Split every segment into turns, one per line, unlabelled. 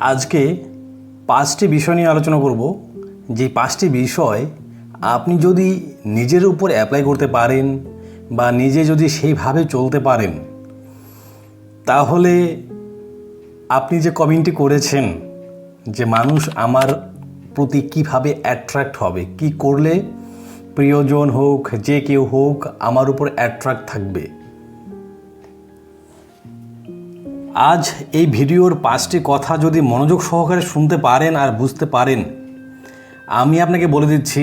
আজকে পাঁচটি বিষয় নিয়ে আলোচনা করব। যে পাঁচটি বিষয় আপনি যদি নিজের উপর অ্যাপ্লাই করতে পারেন বা নিজে যদি সেইভাবে চলতে পারেন, তাহলে আপনি যে কমেন্টটি করেছেন যে মানুষ আমার প্রতি কীভাবে অ্যাট্রাক্ট হবে, কি করলে প্রিয়জন হোক, যে কেউ হোক আমার উপর অ্যাট্রাক্ট থাকবে আজ এই ভিডিওর পাঁচটি কথা যদি মনোযোগ সহকারে শুনতে পারেন আর বুঝতে পারেন, আমি আপনাকে বলে দিচ্ছি,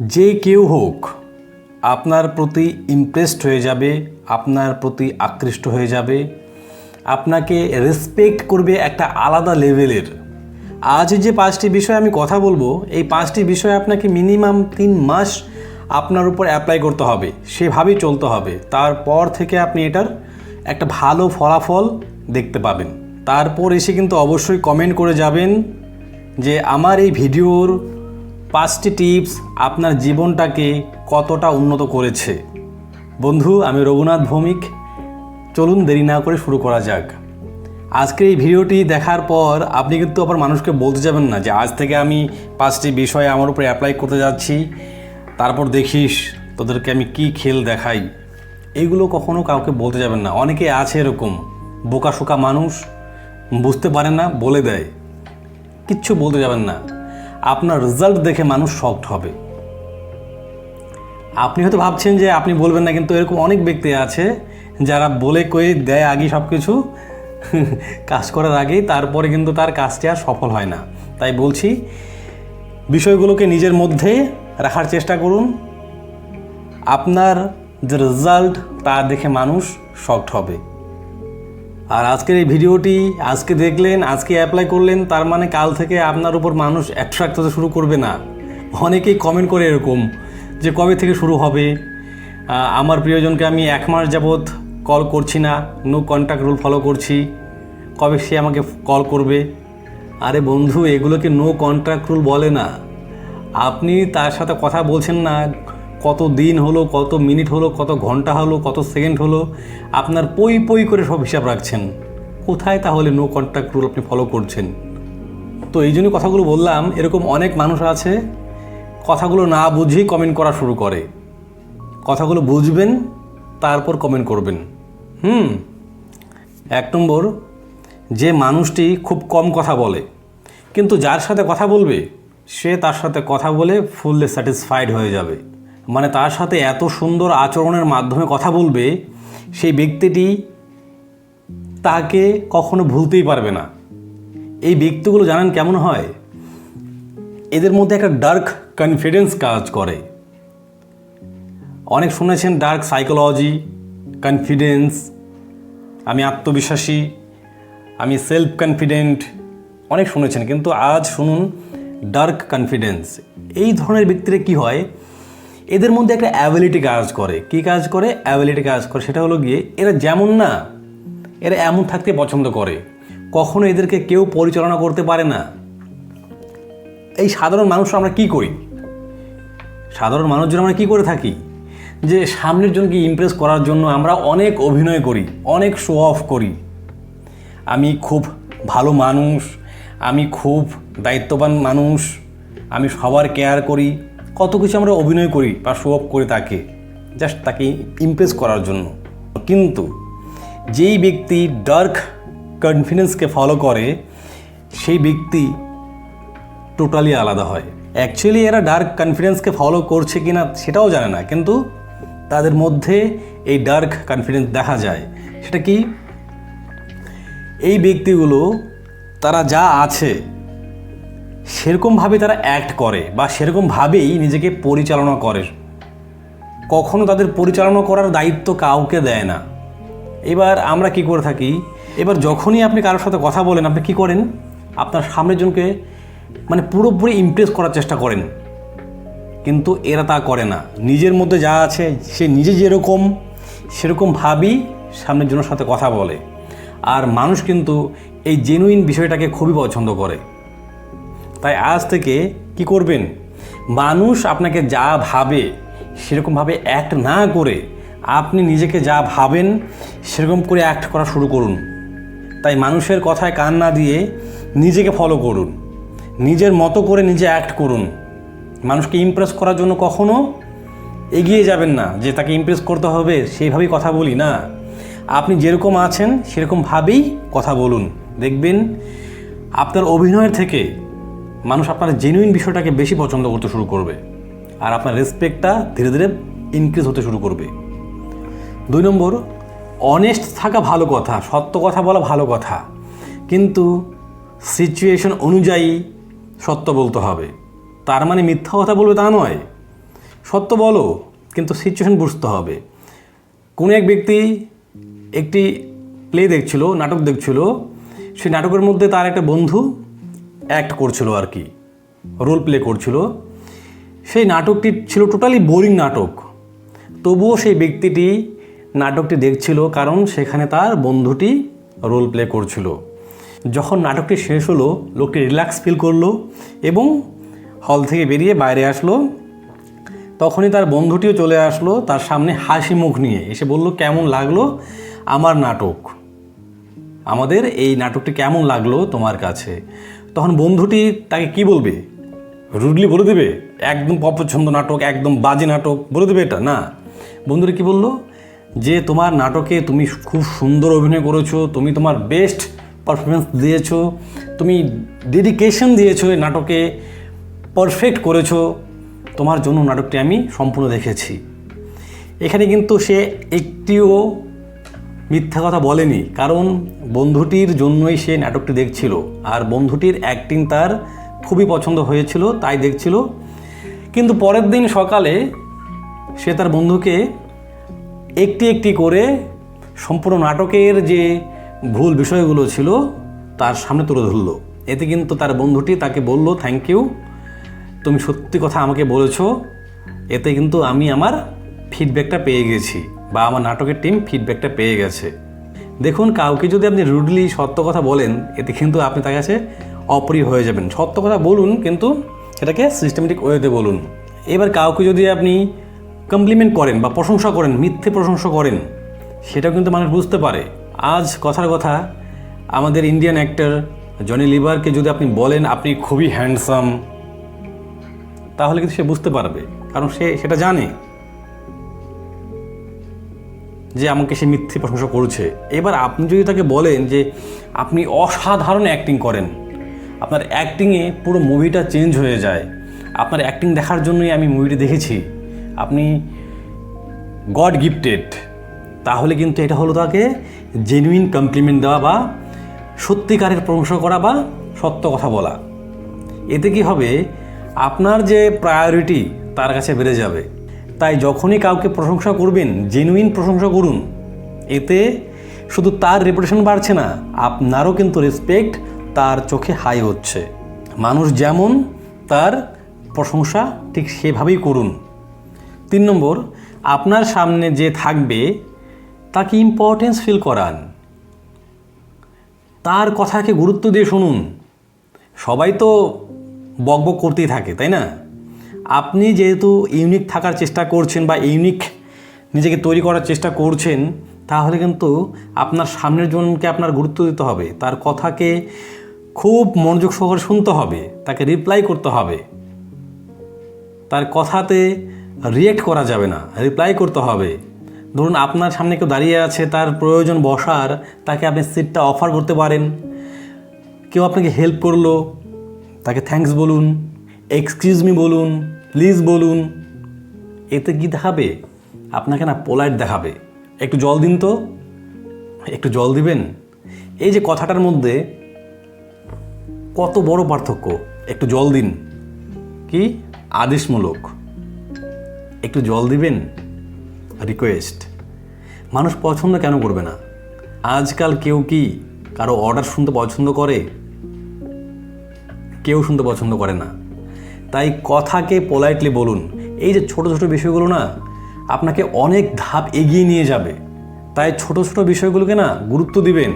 যে কেউ হোক, আপনার প্রতি ইমপ্রেসড হয়ে যাবে, আপনার প্রতি আকৃষ্ট হয়ে যাবে, আপনাকে রেসপেক্ট করবে একটা আলাদা লেভেলের আজ যে পাঁচটি বিষয় আমি কথা বলব, এই পাঁচটি বিষয় আপনাকে মিনিমাম তিন মাস আপনার উপর অ্যাপ্লাই করতে হবে, সেভাবেই চলতে হবে। তারপর থেকে আপনি এটার একটা ভালো ফলাফল দেখতে পাবেন। তারপর এসে কিন্তু অবশ্যই কমেন্ট করে যাবেন যে আমার এই ভিডিওর পাঁচটি টিপস আপনার জীবনটাকে কতটা উন্নত করেছে। বন্ধু, আমি রঘুনাথ ভৌমিক। চলুন দেরি না করে শুরু করা যাক। আজকের এই ভিডিওটি দেখার পর আপনি কিন্তু আবার মানুষকে বলতে যাবেন না যে আজ থেকে আমি পাঁচটি বিষয় আমার উপরে অ্যাপ্লাই করতে যাচ্ছি। তারপর দেখিস তোদেরকে আমি কি খেল দেখাই। এইগুলো কখনো কাউকে বলতে যাবেন না। অনেকে আছে এরকম। বোকাশোকা মানুষ, বুঝতে পারে না, বলে দেয়। কিচ্ছু বলতে যাবেন না। আপনার রেজাল্ট দেখে মানুষ শকড হবে। আপনি হয়তো ভাবছেন যে আপনি বলবেন না, কিন্তু এরকম অনেক ব্যক্তি আছে যারা বলে কয়ে দেয় আগে সব কিছু কাজ করার আগেই, তারপরে কিন্তু তার কাজটি আর সফল হয় না। তাই বলছি, বিষয়গুলোকে নিজের মধ্যে রাখার চেষ্টা করুন। আপনার যে রেজাল্ট তা দেখে মানুষ শকড হবে। আর আজকের এই ভিডিওটি, আজকে দেখলেন, আজকে অ্যাপ্লাই করলেন, তার মানে কাল থেকে আপনার উপর মানুষ অ্যাট্রাক্ট হতে শুরু করবে না। অনেকেই কমেন্ট করে এরকম যে, কবে থেকে শুরু হবে? আমার প্রিয়জনকে আমি এক মাস যাবৎ কল করছি না নো কন্ট্যাক্ট রুল ফলো করছি। কবে সে আমাকে কল করবে? আরে বন্ধু, এগুলোকে নো কন্ট্রাক্ট রুল বলে না। আপনি তার সাথে কথা বলছেন না কত দিন হলো, কত মিনিট হলো, কত ঘণ্টা হলো, কত সেকেন্ড হলো, আপনার পই পই করে সব হিসাব রাখছেন। কোথায় তাহলে নো কন্ট্যাক্ট রুল আপনি ফলো করছেন? তো এই জন্য কথাগুলো বললাম, এরকম অনেক মানুষ আছে, কথাগুলো না বুঝেই কমেন্ট করা শুরু করে। কথাগুলো বুঝবেন, তারপর কমেন্ট করবেন। হুম। এক নম্বর, যে মানুষটি খুব কম কথা বলে, কিন্তু যার সাথে কথা বলবে, সে তার সাথে কথা বলে ফুললি স্যাটিসফাইড হয়ে যাবে। মানে তার সাথে এত সুন্দর আচরণের মাধ্যমে কথা বলবে, সেই ব্যক্তিটি তাকে কখনো ভুলতেই পারবে না। এই ব্যক্তিগুলো জানেন কেমন হয়? এদের মধ্যে একটা ডার্ক কনফিডেন্স কাজ করে। অনেক শুনেছেন ডার্ক সাইকোলজি, কনফিডেন্স, আমি আত্মবিশ্বাসী, আমি সেলফ কনফিডেন্ট অনেক শুনেছেন। কিন্তু আজ শুনুন, ডার্ক কনফিডেন্স, এই ধরনের ব্যক্তিরা কি হয়? এদের মধ্যে একটা অ্যাবিলিটি কাজ করে। কি কাজ করে? অ্যাবিলিটি কাজ করে। সেটা হলো গিয়ে এরা যেমন না, এরা এমন থাকতে পছন্দ করে। কখনো এদেরকে কেউ পরিচালনা করতে পারে না। এই সাধারণ মানুষরা আমরা কি করি? সাধারণ মানুষজন আমরা কি করে থাকি? যে সামনের জনকে ইমপ্রেস করার জন্য আমরা অনেক অভিনয় করি, অনেক শো অফ করি। আমি খুব ভালো মানুষ, আমি খুব দায়িত্ববান মানুষ, আমি সবার কেয়ার করি। কত কিছু আমরা অভিনয় করি বা শো অফ করি তাকে জাস্ট তাকে ইমপ্রেস করার জন্য। কিন্তু যেই ব্যক্তি ডার্ক কনফিডেন্সকে ফলো করে, সেই ব্যক্তি টোটালি আলাদা হয়। অ্যাকচুয়ালি এরা ডার্ক কনফিডেন্সকে ফলো করছে কিনা সেটাও জানে না, কিন্তু তাদের মধ্যে এই ডার্ক কনফিডেন্স দেখা যায়। সেটা কি? এই ব্যক্তিগুলো, তারা যা আছে সেরকমভাবে তারা অ্যাক্ট করে বা সেরকমভাবেই নিজেকে পরিচালনা করে। কখনো তাদের পরিচালনা করার দায়িত্ব কাউকে দেয় না। এবার আমরা কি করে থাকি? এবার যখনই আপনি কারোর সাথে কথা বলেন, আপনি কি করেন? আপনার সামনের জনকে মানে পুরোপুরি ইমপ্রেস করার চেষ্টা করেন। কিন্তু এরা তা করে না। নিজের মধ্যে যা আছে, সে নিজে যেরকম, সেরকমভাবেই সামনের জনের সাথে কথা বলে। আর মানুষ কিন্তু এই জেনুইন বিষয়টাকে খুবই পছন্দ করে। তাই আজ থেকে কি করবেন? মানুষ আপনাকে যা ভাবে সেরকমভাবে অ্যাক্ট না করে আপনি নিজেকে যা ভাবেন সেরকম করে অ্যাক্ট করা শুরু করুন। তাই মানুষের কথায় কান না দিয়ে নিজেকে ফলো করুন। নিজের মতো করে নিজে অ্যাক্ট করুন। মানুষকে ইমপ্রেস করার জন্য কখনো এগিয়ে যাবেন না। যে তাকে ইমপ্রেস করতে হবে সেইভাবেই কথা বলি না। আপনি যেরকম আছেন সেরকমভাবেই কথা বলুন। দেখবেন আপনার অভিনয়ের থেকে মানুষ আপনার জেনুইন বিষয়টাকে বেশি পছন্দ করতে শুরু করবে। আর আপনার রেসপেক্টটা ধীরে ধীরে ইনক্রিজ হতে শুরু করবে। দুই নম্বর অনেস্ট থাকা ভালো কথা, সত্য কথা বলা ভালো কথা। কিন্তু সিচুয়েশন অনুযায়ী সত্য বলতে হবে। তার মানে মিথ্যা কথা বলবে তা নয়। সত্য বলো, কিন্তু সিচুয়েশন বুঝতে হবে। কোনো এক ব্যক্তি একটি প্লে দেখছিল, নাটক দেখছিল, সেই নাটকের মধ্যে তার একটা বন্ধু অ্যাক্ট করছিল আর কি রোল প্লে করছিল। সেই নাটকটি ছিল টোটালি বোরিং নাটক। তবুও সেই ব্যক্তিটি নাটকটি দেখছিল কারণ সেখানে তার বন্ধুটি রোল প্লে করছিল। যখন নাটকটি শেষ হলো, লোকটি রিল্যাক্স ফিল করল এবং হল থেকে বেরিয়ে বাইরে আসলো। তখনই তার বন্ধুটিও চলে আসলো তার সামনে হাসি মুখ নিয়ে। এসে বলল, কেমন লাগল আমার নাটক? আমাদের এই নাটকটি কেমন লাগল তোমার কাছে? তখন বন্ধুটি তাকে কি বলবে? রুডলি বলে দেবে? একদম অপছন্দ নাটক, একদম বাজে নাটক, বলে দেবে এটা? না। বন্ধুরা কি বলল? যে তোমার নাটকে তুমি খুব সুন্দর অভিনয় করেছ, তুমি তোমার বেস্ট পারফরমেন্স দিয়েছ, তুমি ডেডিকেশন দিয়েছ এই নাটকে পারফেক্ট করেছ, তোমার জন্য নাটকটি আমি সম্পূর্ণ দেখেছি। এখানে কিন্তু সে একটিও মিথ্যা কথা বলেনি, কারণ বন্ধুটির জন্যই সে নাটকটি দেখছিল। আর বন্ধুটির অ্যাক্টিং তার খুবই পছন্দ হয়েছিল, তাই দেখছিল। কিন্তু পরের দিন সকালে সে তার বন্ধুকে একটি একটি করে সম্পূর্ণ নাটকের যে ভুল বিষয়গুলো ছিল, তার সামনে তুলে ধরলো। এতে কিন্তু তার বন্ধুটি তাকে বলল থ্যাংক ইউ তুমি সত্যি কথা আমাকে বলেছ। এতে কিন্তু আমি আমার ফিডব্যাকটা পেয়ে গেছি। বা আমার নাটকের টিম ফিডব্যাকটা পেয়ে গেছে। দেখুন, কাউকে যদি আপনি রুডলি সত্য কথা বলেন, এতে কিন্তু আপনি তার কাছে অপ্রিয় হয়ে যাবেন। সত্য কথা বলুন, কিন্তু সেটাকে সিস্টেমেটিক ওয়েতে বলুন। এবার কাউকে যদি আপনি কমপ্লিমেন্ট করেন বা প্রশংসা করেন, মিথ্যে প্রশংসা করেন, সেটাও কিন্তু মানুষ বুঝতে পারে। আজ কথার কথা, আমাদের ইন্ডিয়ান অ্যাক্টর জনি লিভারকে যদি আপনি বলেন, আপনি খুবই হ্যান্ডসাম তাহলে কিন্তু সে বুঝতে পারবে। কারণ সে সেটা জানে। যে আমাকে সে মিথ্যে প্রশংসা করছে। এবার আপনি যদি তাকে বলেন যে আপনি অসাধারণ অ্যাক্টিং করেন, আপনার অ্যাক্টিংয়ে পুরো মুভিটা চেঞ্জ হয়ে যায়, আপনার অ্যাক্টিং দেখার জন্যই আমি মুভিটি দেখেছি, আপনি গড গিফটেড তাহলে কিন্তু এটা হলো তাকে জেনুইন কমপ্লিমেন্ট দেওয়া বা সত্যিকারের প্রশংসা করা বা সত্য কথা বলা। এতে কি হবে? আপনার যে প্রায়োরিটি তার কাছে বেড়ে যাবে। তাই যখনই কাউকে প্রশংসা করবেন জেনুইন প্রশংসা করুন। এতে শুধু তার রেপুটেশন বাড়ছে না, আপনারও কিন্তু রেসপেক্ট তার চোখে হাই হচ্ছে। মানুষ যেমন তার প্রশংসা ঠিক সেভাবেই করুন। তিন নম্বর, আপনার সামনে যে থাকবে, তাকে ইম্পর্টেন্স ফিল করান। তার কথাকে গুরুত্ব দিয়ে শুনুন। সবাই তো বকবক করতেই থাকে, তাই না? আপনি যেহেতু ইউনিক থাকার চেষ্টা করছেন বা ইউনিক নিজেকে তৈরি করার চেষ্টা করছেন, তাহলে কিন্তু আপনার সামনের জনকে আপনার গুরুত্ব দিতে হবে। তার কথাকে খুব মনোযোগ সহকারে শুনতে হবে, তাকে রিপ্লাই করতে হবে। তার কথাতে রিয়েক্ট করা যাবে না রিপ্লাই করতে হবে। ধরুন আপনার সামনে কেউ দাঁড়িয়ে আছে, তার প্রয়োজন বসার, তাকে আপনি সিটটা অফার করতে পারেন। কেউ আপনাকে হেল্প করল, তাকে থ্যাঙ্কস বলুন এক্সকিউজ মি বলুন প্লিজ বলুন, এতে কি দেখাবে? আপনাকে না পোলাইট দেখাবে। একটু জল দিন তো। একটু জল দিবেন? এই যে কথাটার মধ্যে কত বড় পার্থক্য। একটু জল দিন। কি? আদেশমূলক। একটু জল দিবেন? রিকোয়েস্ট। মানুষ পছন্দ কেন করবে না? আজকাল কেউ কি কারও অর্ডার শুনতে পছন্দ করে? কেউ শুনতে পছন্দ করে না। তাই কথাকে পোলাইটলি বলুন। এই যে ছোট ছোট বিষয়গুলো না, আপনাকে অনেক ধাপ এগিয়ে নিয়ে যাবে। তাই ছোট ছোট বিষয়গুলোকে না গুরুত্ব দিবেন।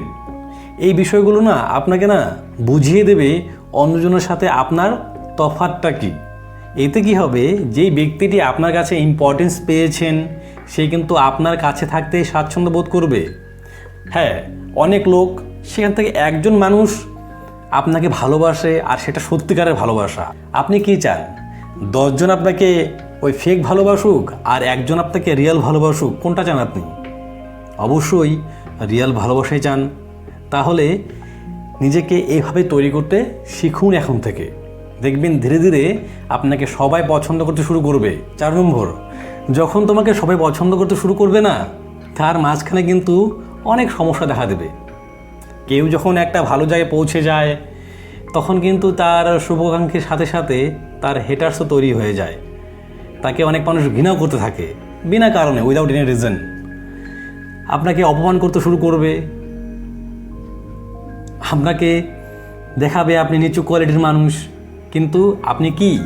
এই বিষয়গুলো না আপনাকে না বুঝিয়ে দেবে অন্যজনের সাথে আপনার তফাতটা কী। এতে কি হবে, যেই ব্যক্তিটি আপনার কাছে ইম্পর্টেন্স পেয়েছেন, সে কিন্তু আপনার কাছে থাকতে স্বাচ্ছন্দ্য বোধ করবে। হ্যাঁ অনেক লোক, সেখান থেকে একজন মানুষ আপনাকে ভালোবাসে আর সেটা সত্যিকারের ভালোবাসা। আপনি কি চান? দশজন আপনাকে ওই ফেক ভালোবাসুক আর একজন আপনাকে রিয়েল ভালোবাসুক, কোনটা চান আপনি? অবশ্যই রিয়েল ভালোবাসাই চান। তাহলে নিজেকে এইভাবে তৈরি করতে শিখুন এখন থেকে। দেখবেন ধীরে ধীরে আপনাকে সবাই পছন্দ করতে শুরু করবে। চার নম্বর, যখন তোমাকে সবাই পছন্দ করতে শুরু করবে না, তার মাঝখানে কিন্তু অনেক সমস্যা দেখা দেবে। কেউ যখন একটা ভালো জায়গায় পৌঁছে যায়, তখন কিন্তু তার শুভাকাঙ্ক্ষীর সাথে সাথে তার হেটার্সও তৈরি হয়ে যায়। তাকে অনেক মানুষ ঘৃণাও করতে থাকে, বিনা কারণে উইদাউট এনি রিজন আপনাকে অপমান করতে শুরু করবে। আপনাকে দেখাবে আপনি নিচু কোয়ালিটির মানুষ। কিন্তু আপনি কি?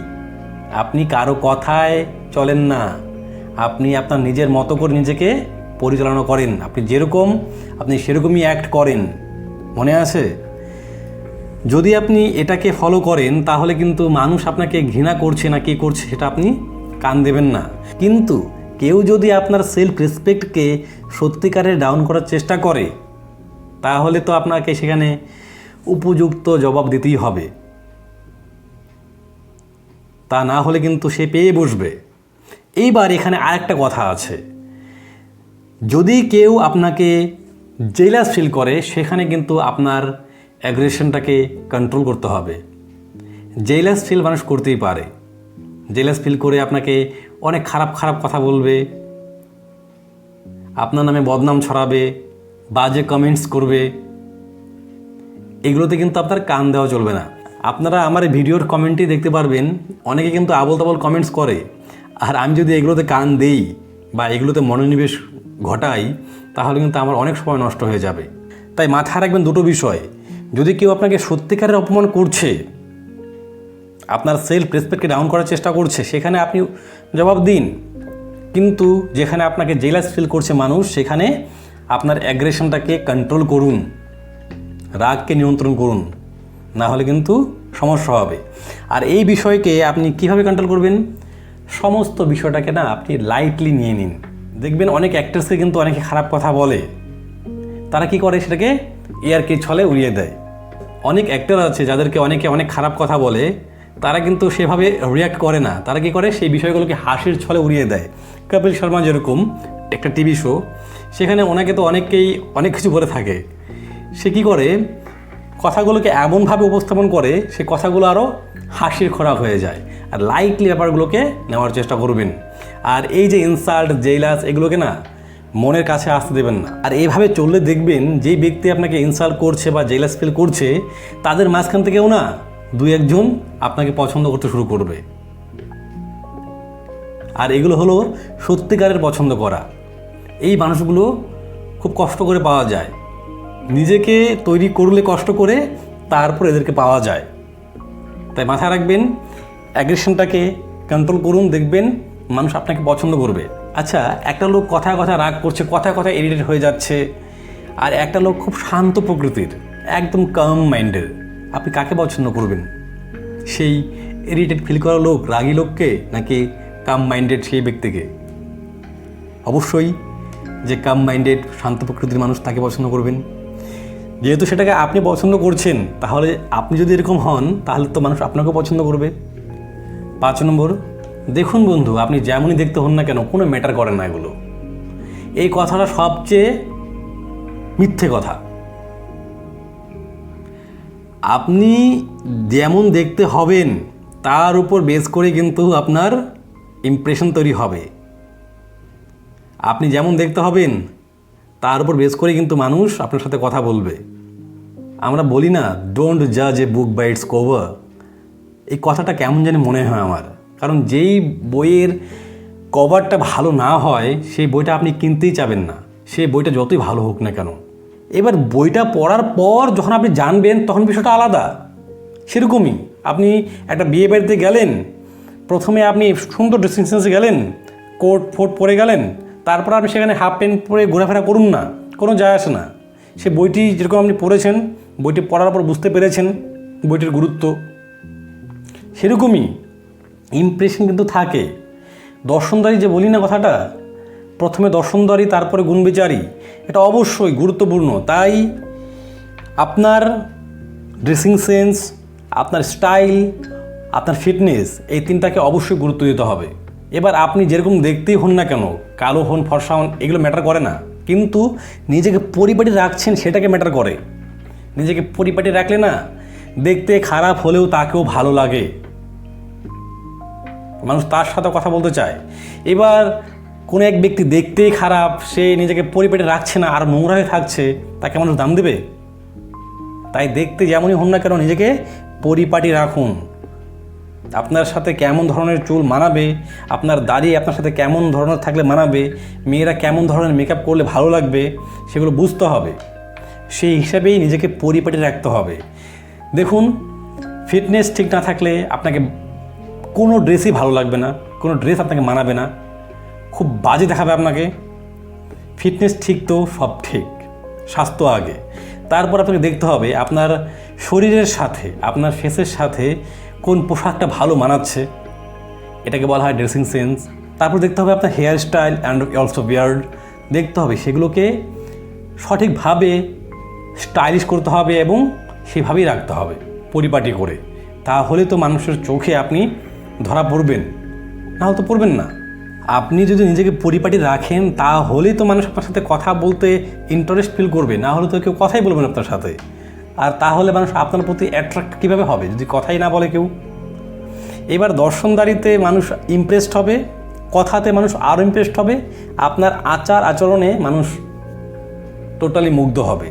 আপনি কারও কথায় চলেন না। আপনি আপনার নিজের মতো করে নিজেকে পরিচালনা করেন। আপনি যেরকম, আপনি সেরকমই অ্যাক্ট করেন। মনে আছে? যদি আপনি এটাকে ফলো করেন, তাহলে কিন্তু মানুষ আপনাকে ঘৃণা করছে না, কি করছে সেটা আপনি কান দেবেন না। কিন্তু কেউ যদি আপনার সেলফ রেসপেক্টকে সত্যিকারে ডাউন করার চেষ্টা করে, তাহলে তো আপনাকে সেখানে উপযুক্ত জবাব দিতেই হবে। তা না হলে কিন্তু সে পেয়ে বসবে। এইবার এখানে আরেকটা কথা আছে। যদি কেউ আপনাকে জেলাস ফিল করে, সেখানে কিন্তু আপনার অ্যাগ্রেশনটাকে কন্ট্রোল করতে হবে। জেলাস ফিল মানুষ করতেই পারে। জেলাস ফিল করে আপনাকে অনেক খারাপ খারাপ কথা বলবে, আপনার নামে বদনাম ছড়াবে, বাজে কমেন্টস করবে। এগুলোতে কিন্তু আপনার কান দেওয়া চলবে না। আপনারা আমার ভিডিওর কমেন্টই দেখতে পারবেন, অনেকে কিন্তু আবল তাবল কমেন্টস করে। আর আমি যদি এগুলোতে কান দেই বা এগুলোতে মনোনিবেশ ঘটাই তাহলে কিন্তু আমার অনেক সময় নষ্ট হয়ে যাবে। তাই মাথায় রাখবেন দুটো বিষয়। যদি কেউ আপনাকে সত্যিকারের অপমান করছে, আপনার সেলফ রেসপেক্টকে ডাউন করার চেষ্টা করছে, সেখানে আপনি জবাব দিন। কিন্তু যেখানে আপনাকে জেলাস ফিল করছে মানুষ, সেখানে আপনার অ্যাগ্রেশনটাকে কন্ট্রোল করুন। রাগকে নিয়ন্ত্রণ করুন। না হলে কিন্তু সমস্যা হবে। আর এই বিষয়কে আপনি কীভাবে কন্ট্রোল করবেন? সমস্ত বিষয়টাকে না আপনি লাইটলি নিয়ে নিন। দেখবেন অনেক অ্যাক্টার্সকে কিন্তু অনেকে খারাপ কথা বলে। তারা কি করে? সেটাকে এয়ারকে ছলে উড়িয়ে দেয়। অনেক অ্যাক্টর আছে যাদেরকে অনেকে অনেক খারাপ কথা বলে, তারা কিন্তু সেভাবে রিয়াক্ট করে না। তারা কি করে? সেই বিষয়গুলোকে হাসির ছলে উড়িয়ে দেয়। কপিল শর্মা যেরকম, একটা টিভি শো সেখানে ওনাকে তো অনেকেই অনেক কিছু বলে থাকে। সে কি করে? কথাগুলোকে এমনভাবে উপস্থাপন করে, সে কথাগুলো আরও হাসির খোরাক হয়ে যায়। আর লাইটলি ব্যাপারগুলোকে নেওয়ার চেষ্টা করবেন। আর এই যে ইনসাল্ট জেলাস এগুলোকে না মনের কাছে আসতে দেবেন না। আর এইভাবে চললে দেখবেন যেই ব্যক্তি আপনাকে ইনসাল্ট করছে বা জেলাস ফিল করছে, তাদের মাঝখান থেকেও না দুই একজন আপনাকে পছন্দ করতে শুরু করবে। আর এগুলো হলো সত্যিকারের পছন্দ করা। এই মানুষগুলো খুব কষ্ট করে পাওয়া যায়। নিজেকে তৈরি করলে কষ্ট করে তারপর এদেরকে পাওয়া যায়। তাই মাথায় রাখবেন অ্যাগ্রেশনটাকে কন্ট্রোল করুন, দেখবেন মানুষ আপনাকে পছন্দ করবে। আচ্ছা একটা লোক কথায় কথা রাগ করছে, কথায় কথায় এডিটেড হয়ে যাচ্ছে, আর একটা লোক খুব শান্ত প্রকৃতির, একদম কাম মাইন্ডের আপনি কাকে পছন্দ করবেন? সেই এডিটেড ফিল করা লোক, রাগী লোককে, নাকি কাম মাইন্ডেড সেই ব্যক্তিকে? অবশ্যই যে কাম মাইন্ডেড শান্ত প্রকৃতির মানুষ তাকে পছন্দ করবেন। যেহেতু সেটাকে আপনি পছন্দ করছেন, তাহলে আপনি যদি এরকম হন, তাহলে তো মানুষ আপনাকেও পছন্দ করবে। পাঁচ নম্বর দেখুন বন্ধু, আপনি যেমনই দেখতে হন না কেন, কোনো ম্যাটার করে না এগুলো। এই কথাটা সবচেয়ে মিথ্যে কথা। আপনি যেমন দেখতে হবেন, তার উপর বেস করে কিন্তু আপনার ইমপ্রেশন তৈরি হবে। আপনি যেমন দেখতে হবেন, তার উপর বেস করে কিন্তু মানুষ আপনার সাথে কথা বলবে। আমরা বলি না ডোন্ট জাজ a book by its cover এই কথাটা কেমন জানি মনে হয় আমার। কারণ যেই বইয়ের কভারটা ভালো না হয়, সেই বইটা আপনি কিনতেই চাবেন না। সেই বইটা যতই ভালো হোক না কেন। এবার বইটা পড়ার পর যখন আপনি জানবেন, তখন বিষয়টা আলাদা। সেরকমই আপনি একটা বিয়ে বাড়িতে গেলেন, প্রথমে আপনি সুন্দর ড্রেসিং সেন্সে গেলেন কোট ফোট পরে গেলেন, তারপর আপনি সেখানে হাফ প্যান্ট পরে ঘোরাফেরা করুন না, কোনো যায় আসে না। সে বইটি যেরকম আপনি পড়েছেন, বইটি পড়ার পর বুঝতে পেরেছেন বইটির গুরুত্ব। সেরকমই ইমপ্রেশন কিন্তু থাকে। দর্শনদারি যে বলি না কথাটা, প্রথমে দর্শনদারি, তারপরে গুণবিচারী, এটা অবশ্যই গুরুত্বপূর্ণ। তাই আপনার ড্রেসিং সেন্স আপনার স্টাইল আপনার ফিটনেস এই তিনটাকে অবশ্যই গুরুত্ব দিতে হবে। এবার আপনি যেরকম দেখতেই হন না কেন, কালো হন, ফর্সা হন, এগুলো ম্যাটার করে না। কিন্তু নিজেকে পরিপাটি রাখছেন, সেটাকে ম্যাটার করে। নিজেকে পরিপাটি রাখলে না, দেখতে খারাপ হলেও তাকেও ভালো লাগে। মানুষ তার সাথে কথা বলতে চায়। এবার কোনো এক ব্যক্তি দেখতেই খারাপ, সে নিজেকে পরিপাটি রাখছে না, আর নোংরা হয়ে থাকছে, তাকে মানুষ দাম দেবে? তাই দেখতে যেমনই হন না কেন নিজেকে পরিপাটি রাখুন। আপনার সাথে কেমন ধরনের চুল মানাবে, আপনার দাড়ি আপনার সাথে কেমন ধরনের থাকলে মানাবে, মেয়েরা কেমন ধরনের মেকআপ করলে ভালো লাগবে, সেগুলো বুঝতে হবে। সেই হিসাবেই নিজেকে পরিপাটি রাখতে হবে। দেখুন ফিটনেস ঠিক না থাকলে আপনাকে কোনো ড্রেসই ভালো লাগবে না, কোনো ড্রেস আপনাকে মানাবে না। খুব বাজে দেখাবে আপনাকে। ফিটনেস ঠিক তো, সব ঠিক। স্বাস্থ্য আগে। তারপর আপনাকে দেখতে হবে আপনার শরীরের সাথে, আপনার ফেসের সাথে কোন পোশাকটা ভালো মানাচ্ছে। এটাকে বলা হয় ড্রেসিং সেন্স। তারপর দেখতে হবে আপনার hair style and also beard. দেখতে হবে সেগুলোকে সঠিকভাবে স্টাইলিশ করতে হবে এবং সেভাবেই রাখতে হবে, পরিপাটি করে। তাহলে তো মানুষের চোখে আপনি ধরা পড়বেন। না তো পড়বেন না। আপনি যদি নিজেকে পরিপাটি রাখেন, তাহলেই তো মানুষ আপনার সাথে কথা বলতে ইন্টারেস্ট ফিল করবে। না হলে তো কেউ কথাই বলবেন আপনার সাথে। আর তাহলে মানুষ আপনার প্রতি অ্যাট্রাক্ট কীভাবে হবে, যদি কথাই না বলে কেউ? এবার দর্শনদারিতে মানুষ ইমপ্রেসড হবে, কথাতে মানুষ আরও ইমপ্রেসড হবে, আপনার আচার আচরণে মানুষ টোটালি মুগ্ধ হবে।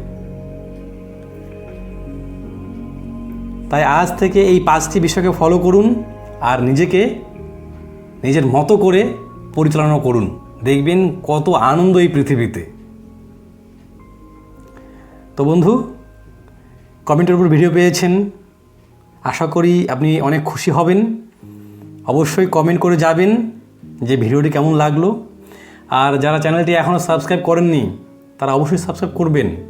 তাই আজ থেকে এই পাঁচটি বিষয়কে ফলো করুন। আর নিজেকে নিজের মতো করে পরিচালনা করুন। দেখবেন কত আনন্দ এই পৃথিবীতে। তো বন্ধু, কমেন্টের উপর ভিডিও পেয়েছেন। আশা করি আপনি অনেক খুশি হবেন। অবশ্যই কমেন্ট করে যাবেন যে ভিডিওটি কেমন লাগল। আর যারা চ্যানেলটি এখনও সাবস্ক্রাইব করেননি, তারা অবশ্যই সাবস্ক্রাইব করবেন।